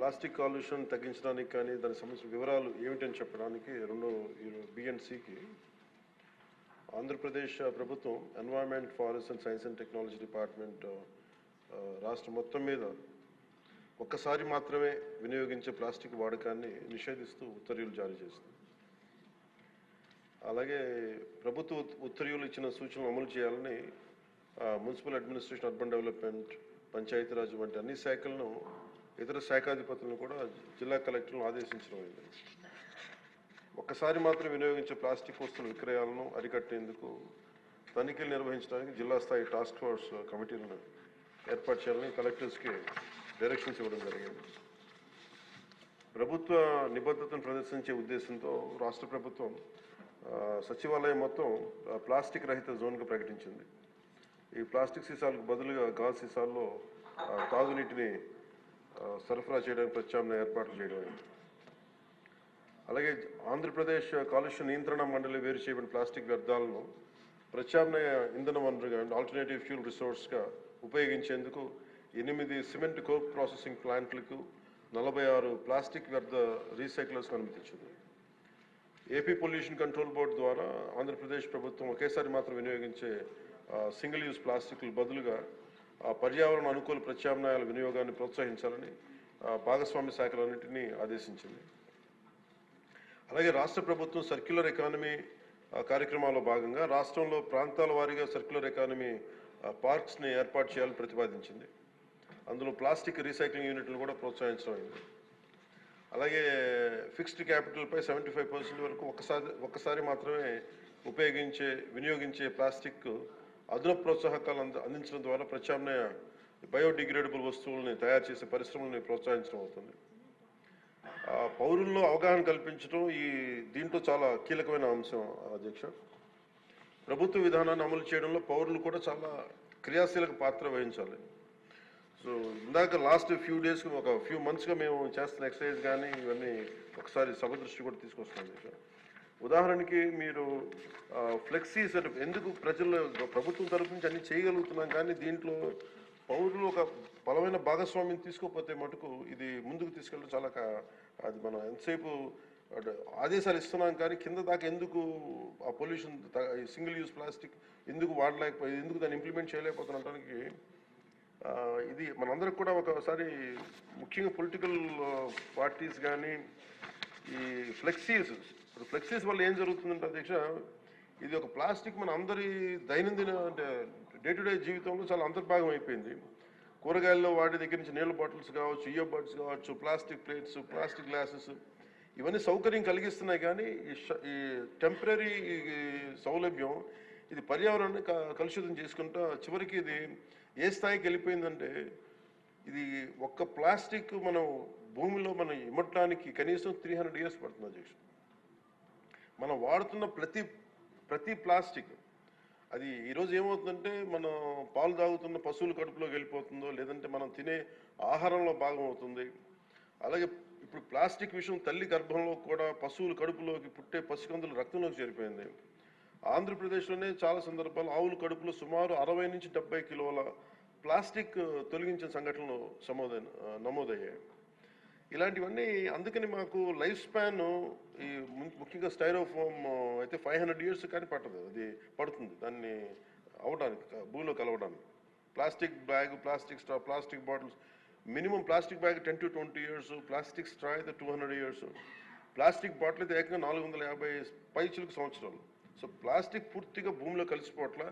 Plastic కాలుష్యం తగ్గించడానికి కానీ దానికి సంబంధించిన వివరాలు ఏమిటని చెప్పడానికి రెండో బిఎన్సికి ఆంధ్రప్రదేశ్ ప్రభుత్వం environment forest and science and technology department రాష్ట్రం మొత్తం మీద ఒక్కసారి మాత్రమే వినియోగించే ప్లాస్టిక్ వాడకాన్ని నిషేధిస్తూ ఉత్తర్వులు జారీ చేస్తుంది అలాగే ప్రభుత్వ ఉత్తర్వులు ఇచ్చిన సూచనలు అమలు చేయాలని municipal administration urban development Panchayati Raj వంటి అన్ని శాఖలను ఇతర శాఖాధిపతులను కూడా జిల్లా కలెక్టర్లను ఆదేశించడం అయింది. ఒక్కసారి మాత్రం వినియోగించే ప్లాస్టిక్ వస్తువుల విక్రయాలను అరికట్టేందుకు తనిఖీలు నిర్వహించడానికి జిల్లా స్థాయి టాస్క్ ఫోర్స్ కమిటీలను ఏర్పాటు చేయాలని కలెక్టర్స్కి డైరెక్షన్స్ ఇవ్వడం జరిగింది. ప్రభుత్వ నిబద్ధతను ప్రదర్శించే ఉద్దేశంతో రాష్ట్ర ప్రభుత్వం సచివాలయం మొత్తం ప్లాస్టిక్ రహిత జోన్గా ప్రకటించింది. ఈ ప్లాస్టిక్ సీసాలకు బదులుగా గాజు సీసాల్లో తాగునీటిని సరఫరా చేయడానికి ప్రత్యామ్నాయ ఏర్పాట్లు చేయడం అలాగే ఆంధ్రప్రదేశ్ కాలుష్య నియంత్రణ మండలి వేరు చేయబడిన ప్లాస్టిక్ వ్యర్థాలను ప్రత్యామ్నాయ ఇంధన వనరుగా అండ్ ఆల్టర్నేటివ్ ఫ్యూల్ రిసోర్స్గా ఉపయోగించేందుకు ఎనిమిది సిమెంట్ కోక్ ప్రాసెసింగ్ ప్లాంట్లకు నలభై ఆరు ప్లాస్టిక్ వ్యర్థ రీసైక్లర్స్కు అనుమతించింది. ఏపీ పొల్యూషన్ కంట్రోల్ బోర్డు ద్వారా ఆంధ్రప్రదేశ్ ప్రభుత్వం ఒకేసారి మాత్రం వినియోగించే సింగిల్ యూజ్ ప్లాస్టిక్లు బదులుగా పర్యావరణ అనుకూల ప్రత్యామ్నాయాల వినియోగాన్ని ప్రోత్సహించాలని భాగస్వామ్య శాఖలన్నింటినీ ఆదేశించింది. అలాగే రాష్ట్ర ప్రభుత్వం సర్క్యులర్ ఎకానమీ కార్యక్రమాల్లో భాగంగా రాష్ట్రంలో ప్రాంతాల వారీగా సర్క్యులర్ ఎకానమీ పార్క్స్ని ఏర్పాటు చేయాలని ప్రతిపాదించింది. అందులో ప్లాస్టిక్ రీసైక్లింగ్ యూనిట్లు కూడా ప్రోత్సహించడం అయింది. అలాగే ఫిక్స్డ్ క్యాపిటల్పై సెవెంటీ ఫైవ్ పర్సెంట్ వరకు ఒకసారి ఒక్కసారి మాత్రమే ఉపయోగించే వినియోగించే ప్లాస్టిక్ అదనపు ప్రోత్సాహకాలు అంద అందించడం ద్వారా ప్రత్యామ్నాయ బయోడిగ్రేడబుల్ వస్తువులని తయారు చేసే పరిశ్రమల్ని ప్రోత్సహించడం అవుతుంది. ఆ, పౌరుల్లో అవగాహన కల్పించడం ఈ దీంట్లో చాలా కీలకమైన అంశం అధ్యక్ష. ప్రభుత్వ విధానాన్ని అమలు చేయడంలో పౌరులు కూడా చాలా క్రియాశీలక పాత్ర వహించాలి. సో ఇందాక లాస్ట్ ఫ్యూ డేస్ ఒక ఫ్యూ మంత్స్గా మేము చేస్తున్న ఎక్సర్సైజ్ కానీ ఇవన్నీ ఒకసారి సభ దృష్టి కూడా తీసుకొస్తున్నాం అధ్యక్ష. ఉదాహరణకి మీరు ఫ్లెక్సీస్ సెటప్ ఎందుకు ప్రజల్లో ప్రభుత్వం తరపు నుంచి అన్ని చేయగలుగుతున్నాం కానీ దీంట్లో పౌరులు ఒక బలమైన భాగస్వామ్యం తీసుకోకపోతే మటుకు ఇది ముందుకు తీసుకెళ్ళడం చాలా అది మనం ఎంతసేపు ఆదేశాలు ఇస్తున్నాం కానీ కింద దాకా ఎందుకు ఆ పొల్యూషన్ సింగిల్ యూజ్ ప్లాస్టిక్ ఎందుకు వాడలేకపోయి ఎందుకు దాన్ని ఇంప్లిమెంట్ చేయలేకపోతున్నటానికి ఇది మనందరికి కూడా ఒకసారి ముఖ్యంగా పొలిటికల్ పార్టీస్ కానీ ఈ ఫ్లెక్సీస్ ఇప్పుడు ఫ్లెక్సీస్ వల్ల ఏం జరుగుతుందంటే అధ్యక్ష ఇది ఒక ప్లాస్టిక్ మన అందరి దైనందిన అంటే డే టు డే జీవితంలో చాలా అంతర్భాగం అయిపోయింది. కూరగాయల్లో వాటి దగ్గర నుంచి నీళ్ళ బాటిల్స్ కావచ్చు ఇయర్ బాటిల్స్ కావచ్చు ప్లాస్టిక్ ప్లేట్స్ ప్లాస్టిక్ గ్లాసెస్ ఇవన్నీ సౌకర్యం కలిగిస్తున్నాయి కానీ ఈ టెంపరీ సౌలభ్యం ఇది పర్యావరణాన్ని కలుషితం చేసుకుంటా చివరికి ఇది ఏ స్థాయికి వెళ్ళిపోయిందంటే ఇది ఒక్క ప్లాస్టిక్ మనం భూమిలో మనం ఇమ్మటానికి కనీసం త్రీ హండ్రెడ్ ఇయర్స్ పడుతుంది అధ్యక్షుడు మనం వాడుతున్న ప్రతి ప్రతి ప్లాస్టిక్ అది ఈరోజు ఏమవుతుందంటే మనం పాలు తాగుతున్న పశువుల కడుపులోకి వెళ్ళిపోతుందో లేదంటే మనం తినే ఆహారంలో భాగం అవుతుంది. అలాగే ఇప్పుడు ప్లాస్టిక్ విషయం తల్లి గర్భంలో కూడా పశువుల కడుపులోకి పుట్టే పసికందుల రక్తంలోకి చేరిపోయింది. ఆంధ్రప్రదేశ్లోనే చాలా సందర్భాలు ఆవుల కడుపులో సుమారు అరవై నుంచి డెబ్బై కిలోల ప్లాస్టిక్ తొలగించిన సంఘటనలు సమోదైన నమోదయ్యాయి. ఇలాంటివన్నీ అందుకని మాకు లైఫ్ స్పాన్ ఈ ముఖ్యంగా స్టైరోఫోమ్ అయితే ఫైవ్ హండ్రెడ్ ఇయర్స్ కానీ పట్టదు. అది పడుతుంది. దాన్ని అవడానికి భూమిలో కలవడానికి. Plastic bag plastic straw plastic bottles minimum plastic bag ten to twenty years plastic straw అయితే two hundred years. Plastic bottle అయితే ఏకంగా నాలుగు వందల యాభై పైచులకు సంవత్సరాలు. సో ప్లాస్టిక్ పూర్తిగా భూమిలో కలిసిపోవట్ల